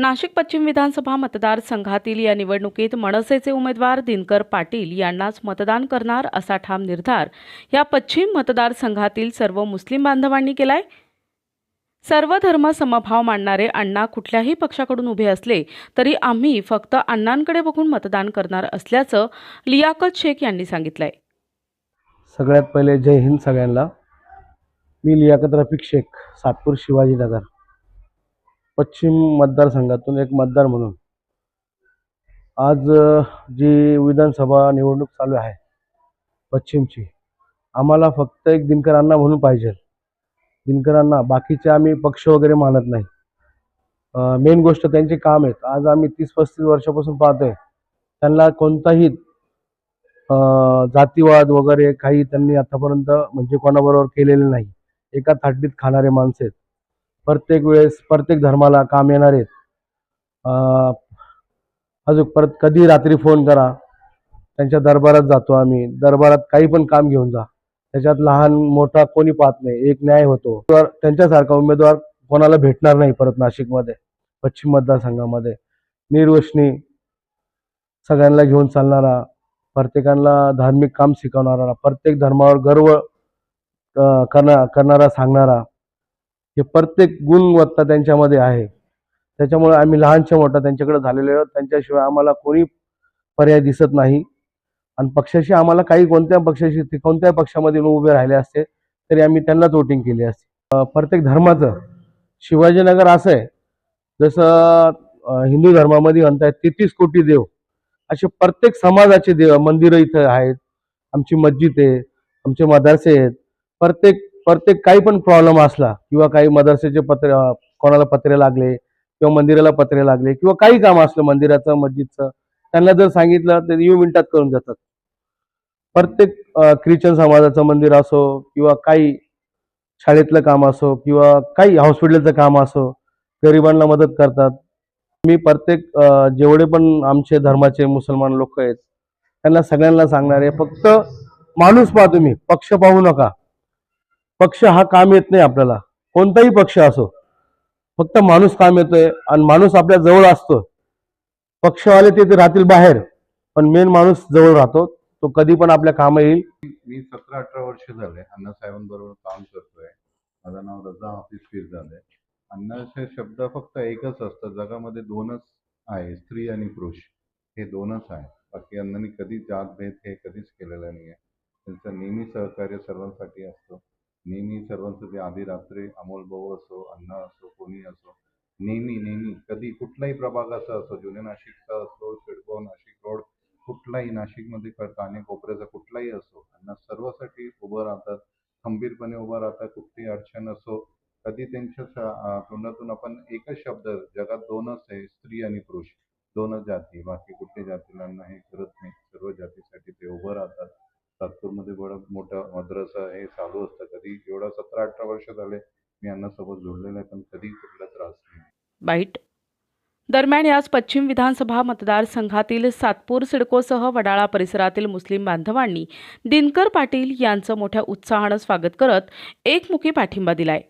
नाशिक पश्चिम विधानसभा मतदारसंघातील या निवडणुकीत मनसेचे उमेदवार दिनकर पाटील यांनाच मतदान करणार असा ठाम निर्धार या पश्चिम मतदारसंघातील सर्व मुस्लिम बांधवांनी केलाय. सर्व धर्म समभाव मानणारे अण्णा कुठल्याही पक्षाकडून उभे असले तरी आम्ही फक्त अण्णांकडे बघून मतदान करणार असल्याचं लियाकत शेख यांनी सांगितलंय. सगळ्यात पहिले जय हिंद सगळ्यांना. मी लियाकत रफिक शेख सातपूर शिवाजीनगर. पश्चिम मतदारसंघातून एक मतदार म्हणून. आज जी विधानसभा निवडणूक चालू आहे पश्चिमची आम्हाला फक्त एक दिनकरांना म्हणून पाहिजे. दिनकरांना बाकीचे आम्ही पक्ष वगैरे मानत नाही. मेन गोष्ट त्यांचे काम आहेत. आज आम्ही तीस पस्तीस वर्षापासून पाहतोय त्यांना कोणताही जातीवाद वगैरे काही त्यांनी आतापर्यंत म्हणजे कोणाबरोबर केलेले नाही. एका थाटलीत खाणारे माणसं आहेत. प्रत्येक वेळेस प्रत्येक धर्माला काम येणार आहेत. अजून परत कधी रात्री फोन करा. त्यांच्या दरबारात जातो आम्ही. दरबारात काही पण काम घेऊन जा. त्याच्यात लहान मोठा कोणी पाहत नाही. एक न्याय होतो. त्यांच्यासारखा उमेदवार कोणाला भेटणार नाही परत नाशिकमध्ये पश्चिम मतदारसंघामध्ये. निर्वशनी सगळ्यांना घेऊन चालणारा प्रत्येकांना धार्मिक काम शिकवणारा प्रत्येक धर्मावर गर्व करणार करणारा सांगणारा हे प्रत्येक गुणवत्ता त्यांच्यामध्ये आहे. त्याच्यामुळे आम्ही लहानशा मोठा त्यांच्याकडे झालेलो आहोत. त्यांच्याशिवाय आम्हाला कोणी पर्याय दिसत नाही. आणि पक्षाशी आम्हाला काही कोणत्या पक्षाशी ते कोणत्या पक्षामध्ये उभे राहिले असते तरी आम्ही त्यांनाच वोटिंग केली असते. प्रत्येक धर्माचं शिवाजीनगर असं आहे. जसं हिंदू धर्मामध्ये म्हणतायत तेहतीस कोटी देव. असे प्रत्येक समाजाचे देव मंदिरं इथं आहेत. आमची मस्जिद आहे आमचे मदरसे आहेत. प्रत्येक प्रत्येक काही पण प्रॉब्लेम असला किंवा काही मदरसेचे पत्रे कोणाला पत्रे लागले किंवा मंदिराला पत्रे लागले किंवा काही काम असलं मंदिराचं मस्जिदचं त्यांना जर सांगितलं तर येऊ मिनिटात करून देतात. प्रत्येक ख्रिश्चन समाजाचं मंदिर असो किंवा काही शाळेतलं काम असो किंवा काही हॉस्पिटलचं काम असो गरिबांना मदत करतात. मी प्रत्येक जेवढे पण आमचे धर्माचे मुसलमान लोक आहेत त्यांना सगळ्यांना सांगणार आहे फक्त माणूस पहा तुम्ही पक्ष पाहू नका. पक्ष हा काम येत नाही आपल्याला. कोणताही पक्ष असो फक्त माणूस काम येतोय आणि माणूस आपल्या जवळ असतो. पक्षवाले ते ते राहतील बाहेर पण मेन माणूस जवळ राहतो. तो कधी पण आपल्या काम येईल. मी सतरा अठरा वर्ष झाले अण्णासाहेबांबरोबर काम करतोय. माझं नाव रजा हाफिज पीर झालंय. अण्णाचे शब्द फक्त एकच असतं. जगामध्ये दोनच आहे स्त्री आणि पुरुष. हे दोनच आहे. बाकी अण्णांनी कधी जातभेद हे कधीच केलेलं नाही आहे त्यांचं नेहमी सहकार्य सर्वांसाठी असतं. नेहमी सर्वांसाठी आधी रात्री अमोल भाऊ असो अण्णा असो कोणी असो नेहमी नेहमी कधी कुठलाही प्रभाग असा असो जुने नाशिकचा असो शिडको नाशिक रोड कुठलाही नाशिकमध्ये काने कोपऱ्याचा कुठलाही असो त्यांना सर्वासाठी उभं राहतात खंबीरपणे उभं राहतात कुठली अडचण असो कधी त्यांच्या तोंडातून आपण एकच शब्द जगात दोनच आहे स्त्री आणि पुरुष दोनच जाती बाकी कुठल्या जातीला हे करत नाही सर्व जातीसाठी ते उभं राहतात. सातपूरमध्ये एवढं मोठं मद्रसा हे चालू असतं. कधी एवढा सतरा अठरा वर्ष झाले मी अण्णासोबत जोडलेलं आहे पण कधी कुठला त्रास नाही. बाईट दरम्यान याच पश्चिम विधानसभा मतदारसंघातील सातपूर सिडकोसह वडाळा परिसरातील मुस्लिम बांधवांनी दिनकर पाटील यांचं मोठ्या उत्साहानं स्वागत करत एकमुखी पाठिंबा दिलाय.